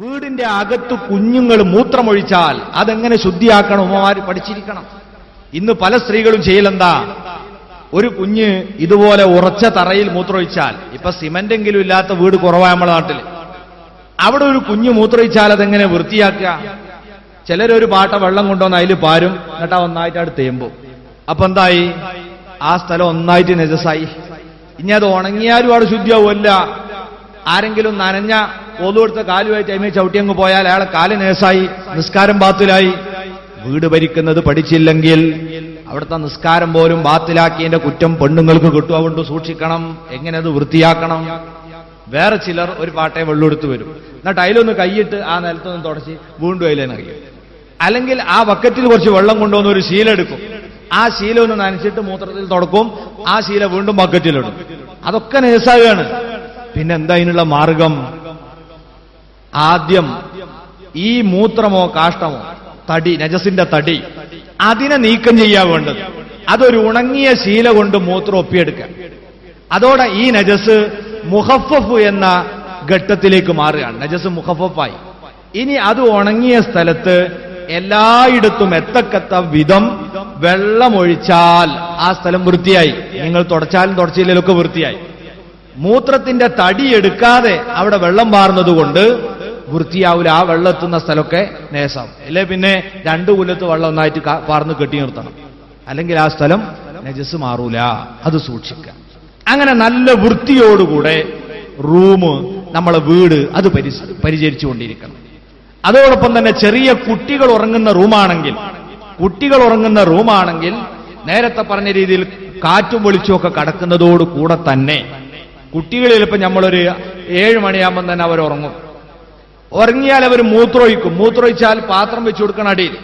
വീടിന്റെ അകത്ത് കുഞ്ഞുങ്ങൾ മൂത്രമൊഴിച്ചാൽ അതെങ്ങനെ ശുദ്ധിയാക്കണം? ഉമ്മമാര് പഠിച്ചിരിക്കണം. ഇന്ന് പല സ്ത്രീകളും ചെയ്യലെന്താ? ഒരു കുഞ്ഞ് ഇതുപോലെ ഉറച്ച തറയിൽ മൂത്രമൊഴിച്ചാൽ ഇപ്പൊ സിമന്റെങ്കിലും ഇല്ലാത്ത വീട് കുറവായ നമ്മുടെ നാട്ടിൽ അവിടെ ഒരു കുഞ്ഞ് മൂത്രമൊഴിച്ചാൽ അതെങ്ങനെ വൃത്തിയാക്കുക? ചിലരൊരു പാട്ട വെള്ളം കൊണ്ടുവന്ന് അതിൽ പാരും എന്നിട്ട് ഒന്നായിട്ട് അവിടെ തേമ്പും. അപ്പൊ എന്തായി? ആ സ്ഥലം ഒന്നായിട്ട് നെജസായി. ഇനി അത് ഉണങ്ങിയാലും അവിടെ ശുദ്ധിയാവുമല്ല. ആരെങ്കിലും നനഞ്ഞ ഒതുകൊടുത്ത കാലുമായിട്ട് അമ്മ ചവിട്ടിയങ്ങ് പോയാൽ അയാളെ കാൽ നേസായി നിസ്കാരം ബാത്തിലായി. വീട് ഭരിക്കുന്നത് പഠിച്ചില്ലെങ്കിൽ അവിടുത്തെ നിസ്കാരം പോലും ബാത്തിലാക്കിയതിന്റെ കുറ്റം പെണ്ണുങ്ങൾക്ക് കിട്ടും. അതുകൊണ്ട് സൂക്ഷിക്കണം എങ്ങനെ അത് വൃത്തിയാക്കണം. വേറെ ചിലർ ഒരു പാട്ടേ വെള്ളമെടുത്ത് വരും. എന്നിട്ട് അതിലൊന്ന് കൈയിട്ട് ആ നിലത്തൊന്ന് തുടച്ച് വീണ്ടും അതിലേന്ന് അല്ലെങ്കിൽ ആ ബക്കറ്റിൽ കുറച്ച് വെള്ളം കൊണ്ടുവന്ന് ഒരു ശീല എടുക്കും. ആ ശീല ഒന്ന് നനച്ചിട്ട് മൂത്രത്തിൽ തുടക്കും. ആ ശീല വീണ്ടും ബക്കറ്റിലിടും അതൊക്കെ നേസാകുകയാണ് പിന്നെ എന്താ അതിനുള്ള മാർഗം? ആദ്യം ഈ മൂത്രമോ കാഷ്ടമോ തടി നജസിന്റെ തടി അതിനെ നീക്കം ചെയ്യാൻ വേണ്ടത്. അതൊരു ഉണങ്ങിയ ശീല കൊണ്ട് മൂത്രം ഒപ്പിയെടുക്കുക. അതോടെ ഈ നജസ് മുഹഫഫ് എന്ന ഘട്ടത്തിലേക്ക് മാറുകയാണ്. നജസ് മുഹഫഫായി. ഇനി അത് ഉണങ്ങിയ സ്ഥലത്ത് എല്ലായിടത്തും എത്തക്കത്ത വിധം വെള്ളമൊഴിച്ചാൽ ആ സ്ഥലം വൃത്തിയായി. നിങ്ങൾ തുടച്ചാലും തുടച്ചില്ലൊക്കെ വൃത്തിയായി. മൂത്രത്തിന്റെ തടി എടുക്കാതെ അവിടെ വെള്ളം പാർന്നത് കൊണ്ട് വൃത്തിയാവില്ല ആ വെള്ളം എത്തുന്ന സ്ഥലമൊക്കെ നേസാവും. അല്ലെ പിന്നെ രണ്ടു കുലത്ത് വെള്ളം ഒന്നായിട്ട് പറന്ന് കെട്ടി നിർത്തണം. അല്ലെങ്കിൽ ആ സ്ഥലം നജസ് മാറൂല. അത് സൂക്ഷിക്കുക. അങ്ങനെ നല്ല വൃത്തിയോടുകൂടെ റൂം നമ്മളെ വീട് അത് പരിചരിച്ചുകൊണ്ടിരിക്കണം. അതോടൊപ്പം തന്നെ ചെറിയ കുട്ടികൾ ഉറങ്ങുന്ന റൂമാണെങ്കിൽ കുട്ടികൾ ഉറങ്ങുന്ന റൂമാണെങ്കിൽ നേരത്തെ പറഞ്ഞ രീതിയിൽ കാറ്റും വെളിച്ചുമൊക്കെ കടക്കുന്നതോട് കൂടെ തന്നെ കുട്ടികൾ ചിലപ്പോൾ നമ്മളൊരു ഏഴ് മണിയാകുമ്പോൾ തന്നെ അവർ ഉറങ്ങും ഉറങ്ങിയാൽ അവർ മൂത്രമൊഴിക്കും. മൂത്രമൊഴിച്ചാൽ പാത്രം വെച്ചു കൊടുക്കണം അടിയിൽ.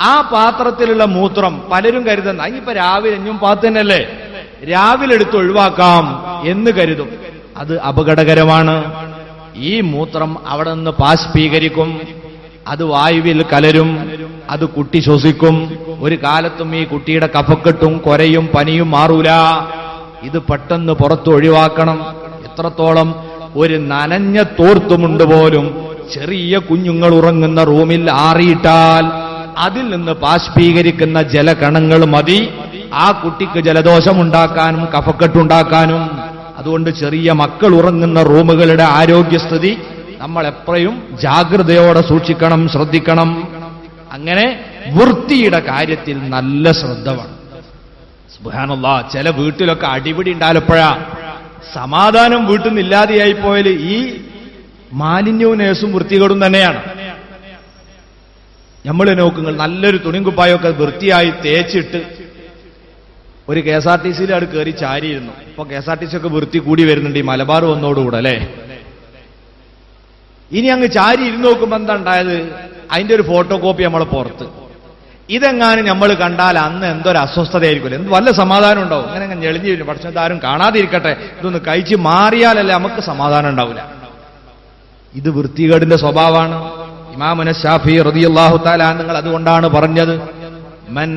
ആ പാത്രത്തിലുള്ള മൂത്രം പലരും കരുതുന്ന ഇനിയിപ്പോ രാവിലെ എഞ്ഞും പാത്ത് തന്നെയല്ലേ? രാവിലെ എടുത്ത് ഒഴിവാക്കാം എന്ന് കരുതും. അത് അപകടകരമാണ്. ഈ മൂത്രം അവിടെ നിന്ന് ബാഷ്പീകരിക്കും അത് വായുവിൽ കലരും. അത് കുട്ടി ശ്വസിക്കും. ഒരു കാലത്തും ഈ കുട്ടിയുടെ കഫക്കെട്ടും കൊരയും പനിയും മാറൂല. ഇത് പെട്ടെന്ന് പുറത്ത് ഒഴിവാക്കണം. എത്രത്തോളം ഒരു നനഞ്ഞ തോർത്തുമുണ്ട് പോലും ചെറിയ കുഞ്ഞുങ്ങൾ ഉറങ്ങുന്ന റൂമിൽ ആറിയിട്ടാൽ അതിൽ നിന്ന് ബാഷ്പീകരിക്കുന്ന ജലകണങ്ങൾ മതി. ആ കുട്ടിക്ക് ജലദോഷമുണ്ടാക്കാനും കഫക്കെട്ടുണ്ടാക്കാനും. അതുകൊണ്ട് ചെറിയ മക്കൾ ഉറങ്ങുന്ന റൂമുകളുടെ ആരോഗ്യസ്ഥിതി നമ്മൾ എപ്പോഴും ജാഗ്രതയോടെ സൂക്ഷിക്കണം ശ്രദ്ധിക്കണം. അങ്ങനെ വൃത്തിയുടെ കാര്യത്തിൽ നല്ല ശ്രദ്ധ വേണം. ചില വീട്ടിലൊക്കെ അടിപിടി ഉണ്ടാലപ്പോഴാ സമാധാനം വീട്ടിൽ നിന്ന് ഇല്ലാതെയായി പോയാൽ ഈ മാലിന്യവും നേഴ്സും വൃത്തികേടും തന്നെയാണ്. നമ്മൾ നോക്കുങ്ങൾ നല്ലൊരു തുണിയും കുപ്പായൊക്കെ വൃത്തിയായി തേച്ചിട്ട് ഒരു കെ എസ് ആർ ടി സിയിൽ കയറി ചാരിയിരുന്നു. ഇപ്പൊ K S R T C ഒക്കെ വൃത്തി കൂടി വരുന്നുണ്ട് ഈ മലബാർ വന്നോടുകൂടെ അല്ലേ? ഇനി അങ്ങ് ചാരി ഇരുന്ന് നോക്കുമ്പോ എന്താ ഉണ്ടായത്? അതിന്റെ ഒരു ഫോട്ടോ കോപ്പി നമ്മളെ പുറത്ത്. ഇതെങ്ങാനും നമ്മൾ കണ്ടാൽ അന്ന് എന്തൊരു അസ്വസ്ഥതയായിരിക്കും എന്ത് വല്ല സമാധാനം ഉണ്ടാവും? അങ്ങനെ അങ്ങ് ഞെളിഞ്ഞു വരും പക്ഷെ ഇതാരും കാണാതിരിക്കട്ടെ. ഇതൊന്ന് കഴിച്ച് മാറിയാലല്ലേ നമുക്ക് സമാധാനം ഉണ്ടാവില്ല ഇത് വൃത്തികേടിന്റെ സ്വഭാവമാണ്. ഇമാമുന ഷാഫി റളിയല്ലാഹു തആല നിങ്ങൾ അതുകൊണ്ടാണ് പറഞ്ഞത്. മൻ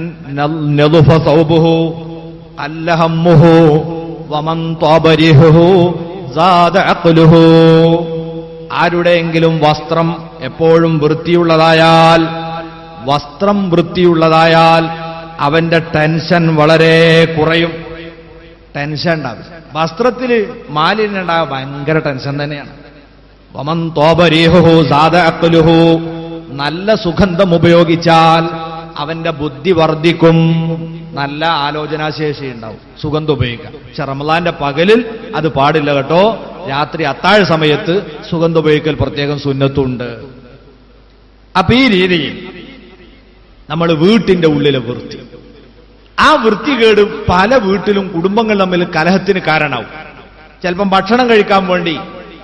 ആരുടെയെങ്കിലും വസ്ത്രം എപ്പോഴും വൃത്തിയുള്ളതായാൽ വസ്ത്രം വൃത്തിയുള്ളതായാൽ അവന്റെ ടെൻഷൻ വളരെ കുറയും. ടെൻഷൻ ഉണ്ടാവും വസ്ത്രത്തിൽ മാലിന്യം ഉണ്ടാകുക ഭയങ്കര ടെൻഷൻ തന്നെയാണ്. വമൻ തോപരീഹു അക്കലുഹു നല്ല സുഗന്ധം ഉപയോഗിച്ചാൽ അവന്റെ ബുദ്ധി വർദ്ധിക്കും. നല്ല ആലോചനാശേഷി ഉണ്ടാവും. സുഗന്ധം ഉപയോഗിക്കാം പക്ഷെ റമദാന്റെ പകലിൽ അത് പാടില്ല കേട്ടോ. രാത്രി അത്താഴ സമയത്ത് സുഗന്ധം ഉപയോഗിക്കൽ പ്രത്യേകം സുന്നത്തുണ്ട്. അപ്പൊ ഈ രീതിയിൽ നമ്മൾ വീട്ടിന്റെ ഉള്ളിലെ വൃത്തി. ആ വൃത്തികേട് പല വീട്ടിലും കുടുംബങ്ങൾ തമ്മിൽ കലഹത്തിന് കാരണമാവും. ചിലപ്പം ഭക്ഷണം കഴിക്കാൻ വേണ്ടി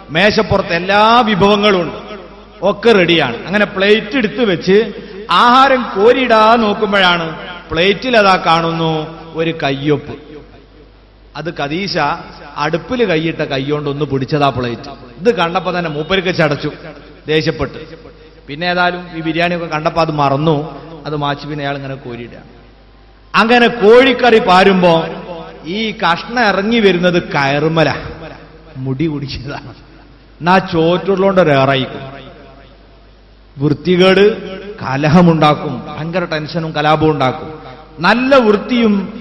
മേശപ്പുറത്ത് എല്ലാ വിഭവങ്ങളും ഉണ്ട്. ഒക്കെ റെഡിയാണ്. അങ്ങനെ പ്ലേറ്റ് എടുത്തു വെച്ച് ആഹാരം കോരിയിടാ നോക്കുമ്പോഴാണ് പ്ലേറ്റിൽ അതാ കാണുന്നു ഒരു കയ്യൊപ്പ്. അത് കദീശ അടുപ്പിൽ കൈയിട്ട കൈകൊണ്ട് ഒന്ന് പിടിച്ചതാ പ്ലേറ്റ്. ഇത് കണ്ടപ്പോ തന്നെ മൂപ്പർക്ക് ചടച്ചു. ദേഷ്യപ്പെട്ട്. പിന്നെ ഏതായാലും ഈ ബിരിയാണിയൊക്കെ കണ്ടപ്പോ അത് മറന്നു. അത് മാച്ച് പിന്നെ അയാൾ ഇങ്ങനെ കോരിയിടുക. അങ്ങനെ കോഴിക്കറി പാരുമ്പോ ഈ കഷ്ണ ഇറങ്ങി വരുന്നത് കയറുമല. മുടി കുടിച്ചതാണ്. എന്നാ ചോറ്റുള്ളോണ്ട് ഒരേറായിക്കും വൃത്തികേട് കലഹമുണ്ടാക്കും ഭയങ്കര ടെൻഷനും കലാപവും ഉണ്ടാക്കും. നല്ല വൃത്തിയും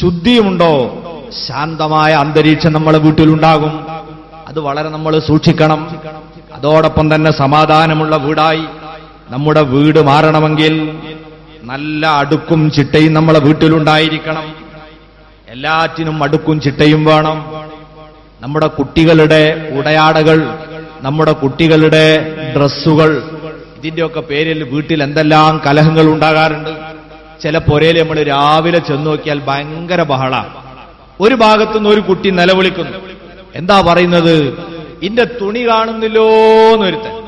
ശുദ്ധിയുമുണ്ടോ? ശാന്തമായ അന്തരീക്ഷം നമ്മളെ വീട്ടിലുണ്ടാകും. അത് വളരെ നമ്മൾ സൂക്ഷിക്കണം. അതോടൊപ്പം തന്നെ സമാധാനമുള്ള വീടായി നമ്മുടെ വീട് മാറണമെങ്കിൽ നല്ല അടുക്കും ചിട്ടയും നമ്മളെ വീട്ടിലുണ്ടായിരിക്കണം. എല്ലാറ്റിനും അടുക്കും ചിട്ടയും വേണം. നമ്മുടെ കുട്ടികളുടെ ഉടയാടകൾ നമ്മുടെ കുട്ടികളുടെ ഡ്രസ്സുകൾ ഇതിന്റെയൊക്കെ പേരിൽ വീട്ടിൽ എന്തെല്ലാം കലഹങ്ങൾ ഉണ്ടാകാറുണ്ട്. ചില പൊരയിൽ നമ്മൾ രാവിലെ ചെന്ന് നോക്കിയാൽ ഭയങ്കര ബഹള. ഒരു ഭാഗത്തുനിന്ന് ഒരു കുട്ടി നിലവിളിക്കുന്നു. എന്താ പറയുന്നത്? ഇന്റെ തുണി കാണുന്നില്ലോ എന്നൊരുത്തൻ.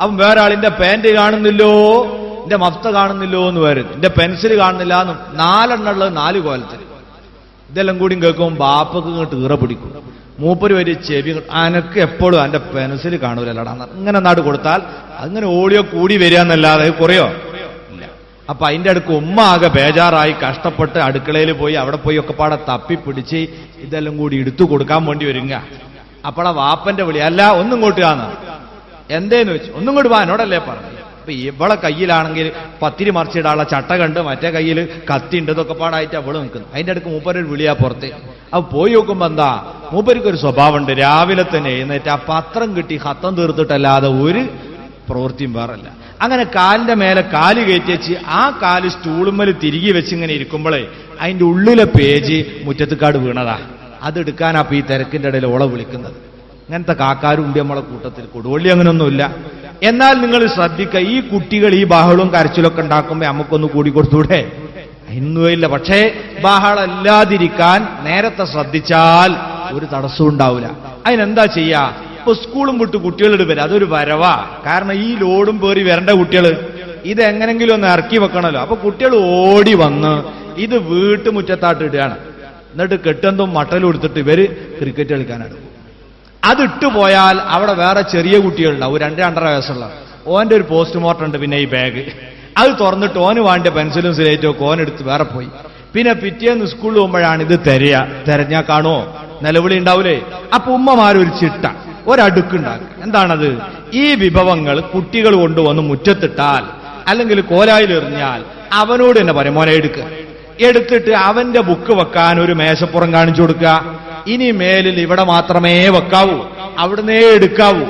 അവൻ വേറെ ആളിന്റെ പാന്റ് കാണുന്നില്ലോ എന്റെ മഫ്ത കാണുന്നില്ലോ എന്ന് വരും എന്റെ പെൻസിൽ കാണുന്നില്ല എന്ന്. നാലെണ്ണുള്ളത് നാല് കോലത്തിൽ. ഇതെല്ലാം കൂടി കേൾക്കുമ്പോൾ ബാപ്പക്ക് ഇങ്ങോട്ട് ഈറ പിടിക്കും. മൂപ്പര് വരി ചെവി ഇങ്ങോട്ട് അനക്ക് എപ്പോഴും എന്റെ പെൻസിൽ കാണൂലല്ലടാ ഇങ്ങനെ നാട് കൊടുത്താൽ അങ്ങനെ ഓടിയോ കൂടി വരിക എന്നല്ലാതെ കുറയോ? അപ്പൊ അതിന്റെ അടുക്ക് ഉമ്മ ആകെ ബേജാറായി കഷ്ടപ്പെട്ട് അടുക്കളയിൽ പോയി അവിടെ പോയി ഒക്കെ പാടെ തപ്പിപ്പിടിച്ച് ഇതെല്ലാം കൂടി എടുത്തു കൊടുക്കാൻ വേണ്ടി വരുങ്ങ അപ്പോഴാ വാപ്പന്റെ വിളി അല്ല ഒന്നും ഇങ്ങോട്ട് കാണുക എന്തേന്ന് വെച്ചു ഒന്നും കൂടി വാ എന്നോടല്ലേ പറഞ്ഞു അപ്പൊ ഇവളെ കയ്യിലാണെങ്കിൽ പത്തിരി മറിച്ചിടാനുള്ള ചട്ട കണ്ട് മറ്റേ കയ്യിൽ കത്തി ഉണ്ടതൊക്കെ പാടായിട്ട് അവൾ നിൽക്കുന്നു. അതിന്റെ അടുക്ക് മൂപ്പരൊരു വിളിയാ പുറത്ത്. അപ്പൊ പോയി നോക്കുമ്പോ എന്താ? മൂപ്പർക്ക് ഒരു സ്വഭാവമുണ്ട്. രാവിലെ തന്നെ എഴുന്നേറ്റ് ആ പത്രം കിട്ടി ഹത്തം തീർത്തിട്ടല്ലാതെ ഒരു പ്രവൃത്തിയും വേറല്ല. അങ്ങനെ കാലിന്റെ മേലെ കാൽ കയറ്റി വെച്ച് ആ കാൽ സ്റ്റൂളുമ്മൽ തിരികെ വെച്ച് ഇങ്ങനെ ഇരിക്കുമ്പോഴേ അതിന്റെ ഉള്ളിലെ പേജ് മുറ്റത്തുകാട് വീണതാ. അതെടുക്കാനാ ഈ തിരക്കിന്റെ ഇടയിൽ ഓളെ വിളിക്കുന്നത്. അങ്ങനത്തെ കാക്കാരും ഉണ്ട് നമ്മളെ കൂട്ടത്തിൽ കൊടുവള്ളി അങ്ങനെയൊന്നുമില്ല എന്നാൽ നിങ്ങൾ ശ്രദ്ധിക്കുക ഈ കുട്ടികൾ ഈ ബഹളവും കരച്ചിലൊക്കെ ഉണ്ടാക്കുമ്പോൾ നമുക്കൊന്ന് കൂടി കൊടുത്തൂടെ. ഇന്നുമില്ല പക്ഷേ ബാഹളല്ലാതിരിക്കാൻ നേരത്തെ ശ്രദ്ധിച്ചാൽ ഒരു തടസ്സവും ഉണ്ടാവില്ല അതിനെന്താ ചെയ്യാ? ഇപ്പൊ സ്കൂളും വിട്ട് കുട്ടികളുടെ വരും അതൊരു വരവാ. കാരണം ഈ ലോഡും പേറി വരേണ്ട കുട്ടികൾ ഇത് എങ്ങനെങ്കിലും ഒന്ന് ഇറക്കി വെക്കണല്ലോ. അപ്പൊ കുട്ടികൾ ഓടി വന്ന് ഇത് വീട്ടുമുറ്റത്താട്ട് ഇടുകയാണ്. എന്നിട്ട് കെട്ടെന്തും മട്ടലും എടുത്തിട്ട് ഇവർ ക്രിക്കറ്റ് കളിക്കാനാണ്. അതിട്ട് പോയാൽ അവിടെ വേറെ ചെറിയ കുട്ടികളുണ്ടാവും. രണ്ട് രണ്ടര വയസ്സുള്ള. ഓന്റെ ഒരു പോസ്റ്റ്മോർട്ടം ഉണ്ട് പിന്നെ ഈ ബാഗ് അത് തുറന്നിട്ട് ഓന് വേണ്ട പെൻസിലും സ്ലേറ്റും ഒക്കെ ഓനെടുത്ത് വേറെ പോയി. പിന്നെ പിറ്റേന്ന് സ്കൂളിൽ പോകുമ്പോഴാണ് ഇത് തെരയ. തെരഞ്ഞാ കാണുമോ നിലവിളി ഉണ്ടാവൂലേ? അപ്പൊ ഉമ്മമാരൊരു ചിട്ട ഒരടുക്കുണ്ടാക്കുക. എന്താണത്? ഈ വിഭവങ്ങൾ കുട്ടികൾ കൊണ്ടുവന്ന് മുറ്റത്തിട്ടാൽ അല്ലെങ്കിൽ കോലായിൽ എറിഞ്ഞാൽ അവനോട് തന്നെ പറയും മോനെ എടുക്കുക എടുത്തിട്ട് അവന്റെ ബുക്ക് വെക്കാൻ ഒരു മേശപ്പുറം കാണിച്ചു കൊടുക്കുക. ഇനി മേലിൽ ഇവിടെ മാത്രമേ വെക്കാവൂ. അവിടുന്നേ എടുക്കാവൂ.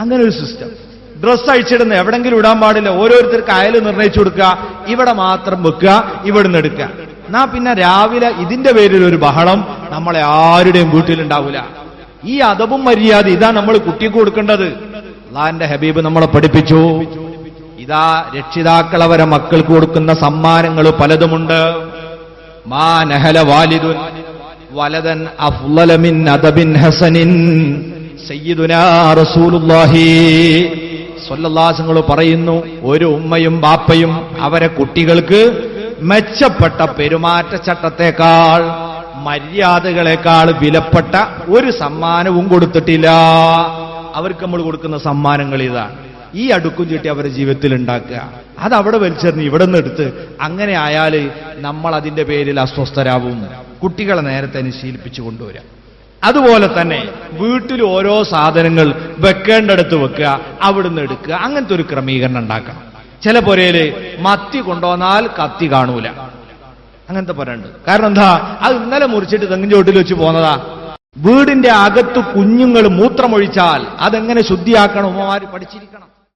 അങ്ങനെ ഒരു സിസ്റ്റം ഡ്രസ് അഴിച്ചിടുന്ന എവിടെങ്കിലും ഇടാൻ പാടില്ല. ഓരോരുത്തർക്ക് അയൽ നിർണയിച്ചു കൊടുക്കുക. ഇവിടെ മാത്രം വെക്കുക. ഇവിടുന്ന് എടുക്കുക. എന്നാ പിന്നെ രാവിലെ ഇതിന്റെ പേരിൽ ഒരു ബഹളം നമ്മളെ ആരുടെയും വീട്ടിലുണ്ടാവില്ല ഈ അതവും മര്യാദ ഇതാ നമ്മൾ കുട്ടിക്ക് കൊടുക്കേണ്ടത്. അള്ളാന്റെ ഹബീബ് നമ്മളെ പഠിപ്പിച്ചു. ഇതാ രക്ഷിതാക്കൾ അവരെ മക്കൾക്ക് കൊടുക്കുന്ന സമ്മാനങ്ങൾ പലതുമുണ്ട്. മാ നഹല വാലിദുൻ. വലതൻ അഫ്ലലമിൻ അദബിൻ ഹസനിൻ സയ്യിദുനാ റസൂലുള്ളാഹി. സ്വല്ലല്ലാഹുങ്ങൾ പറയുന്നു ഒരു ഉമ്മയും ബാപ്പയും അവരെ കുട്ടികൾക്ക് മെച്ചപ്പെട്ട പെരുമാറ്റച്ചട്ടത്തെക്കാൾ മര്യാദകളെക്കാൾ വിലപ്പെട്ട ഒരു സമ്മാനവും കൊടുത്തിട്ടില്ല. അവർക്ക് നമ്മൾ കൊടുക്കുന്ന സമ്മാനങ്ങൾ ഇതാണ് ഈ അടുക്കും ചീട്ടി അവരുടെ ജീവിതത്തിൽ ഉണ്ടാക്കുക. അവിടെ വലിച്ചെറിഞ്ഞ് ഇവിടെ നിന്ന് എടുത്ത് അങ്ങനെ ആയാൽ നമ്മൾ അതിന്റെ പേരിൽ അസ്വസ്ഥരാവും. കുട്ടികളെ നേരത്തെ അനുശീലിപ്പിച്ചു കൊണ്ടുവരിക. അതുപോലെ തന്നെ വീട്ടിൽ ഓരോ സാധനങ്ങൾ വെക്കേണ്ടടുത്ത് വെക്കുക അവിടുന്ന് എടുക്കുക അങ്ങനത്തെ ഒരു ക്രമീകരണം ഉണ്ടാക്കണം. ചില പുരയിൽ മത്തി കൊണ്ടുവന്നാൽ കത്തി കാണൂല. അങ്ങനത്തെ പുരണ്ട്. കാരണം എന്താ? അത് ഇന്നലെ മുറിച്ചിട്ട് തെങ്ങിൻ ചോട്ടിൽ വെച്ച് പോന്നതാ. വീടിന്റെ അകത്ത് കുഞ്ഞുങ്ങൾ മൂത്രമൊഴിച്ചാൽ അതെങ്ങനെ ശുദ്ധിയാക്കണം? ഉമ്മമാര് പഠിച്ചിരിക്കണം.